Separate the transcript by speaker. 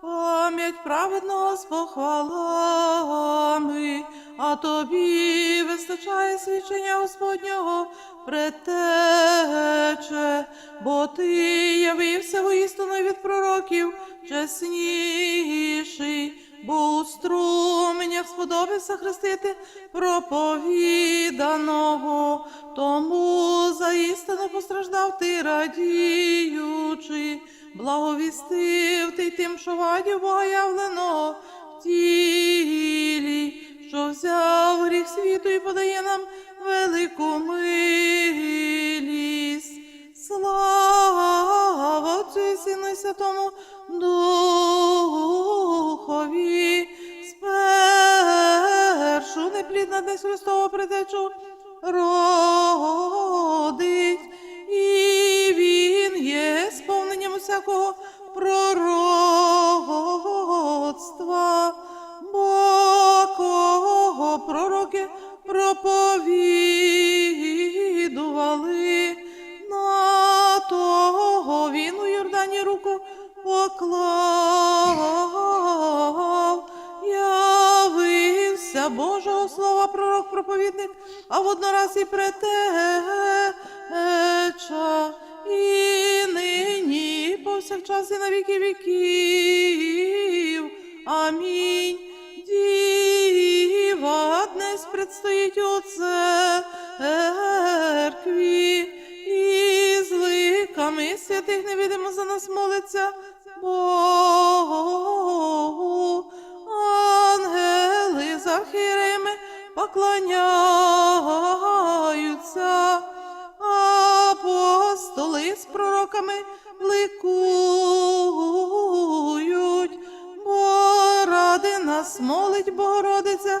Speaker 1: пам'ять праведного з похвалами, а тобі вистачає свідчення Господнього претече, бо ти явився воістину від пророків чесніший, бо у струменях сподобався хрестити проповіданого, тому за істину постраждав ти радіючи, благовістив ти тим, що вадів явлено в тілі, що взяв гріх світу і подає нам велику милість. Слава Отцю і Сину і Святому Духові, спершу неплідна десь Христову притечу усякого пророцтва, бо кого пророки проповідували, на того він у Йордані руку поклав, явився Божого слова, пророк, проповідник, а воднораз і претеча, на віки віків. Амінь. Діва днес предстоїть у церкві, і з ликами святих невидимо за нас молиться Богу. Ангели з архієреями поклоняються, апостоли з пророками ликують, нас молить Богородиця,